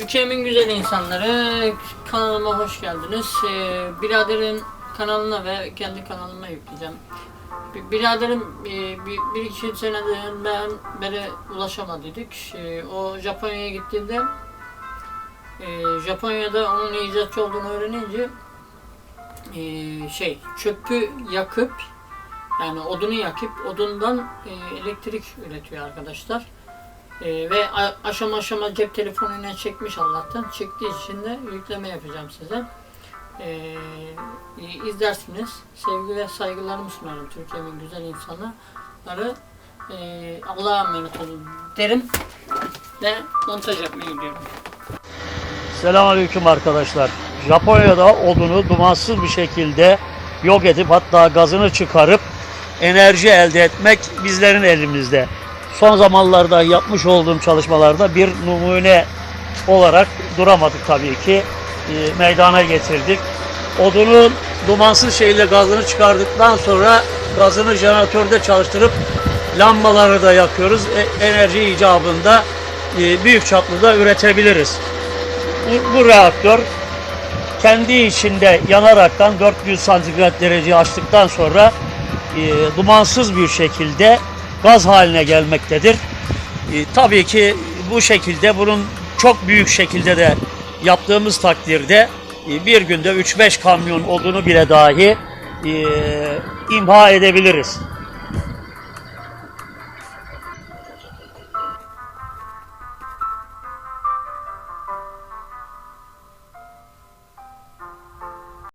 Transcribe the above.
Türkiye'min güzel insanları kanalıma hoş geldiniz. Ee, biraderin kanalına ve kendi kanalıma yükleyeceğim. Bir- Biraderim e, bir, bir iki seneden beri ulaşamadıydık. Ee, o Japonya'ya gittiğinde e, Japonya'da onun icatçı olduğunu öğrenince e, şey çöpü yakıp yani odunu yakıp odundan e, elektrik üretiyor arkadaşlar. Ee, ve aşama aşama cep telefonuyla çekmiş Allah'tan. Çektiği için de yükleme yapacağım size. İ- izlersiniz. Sevgi ve saygılarımı sunarım Türkiye'nin güzel insanları. Ee, Allah'a emanet olun derim. Ve montaj yapmaya gidiyorum. Selamünaleyküm arkadaşlar. Japonya'da odunu dumansız bir şekilde yok edip hatta gazını çıkarıp enerji elde etmek bizlerin elimizde. Son zamanlarda yapmış olduğum çalışmalarda bir numune olarak duramadık tabii ki. E, meydana getirdik. Odunun dumansız şeyle gazını çıkardıktan sonra gazını jeneratörde çalıştırıp lambaları da yakıyoruz. E, enerji icabında e, büyük çaplı üretebiliriz. Bu, bu reaktör kendi içinde yanaraktan 400 santigrat dereceyi aştıktan sonra e, dumansız bir şekilde gaz haline gelmektedir. E, tabii ki bu şekilde bunun çok büyük şekilde de yaptığımız takdirde e, bir günde 3-5 kamyon odunu bile dahi e, imha edebiliriz.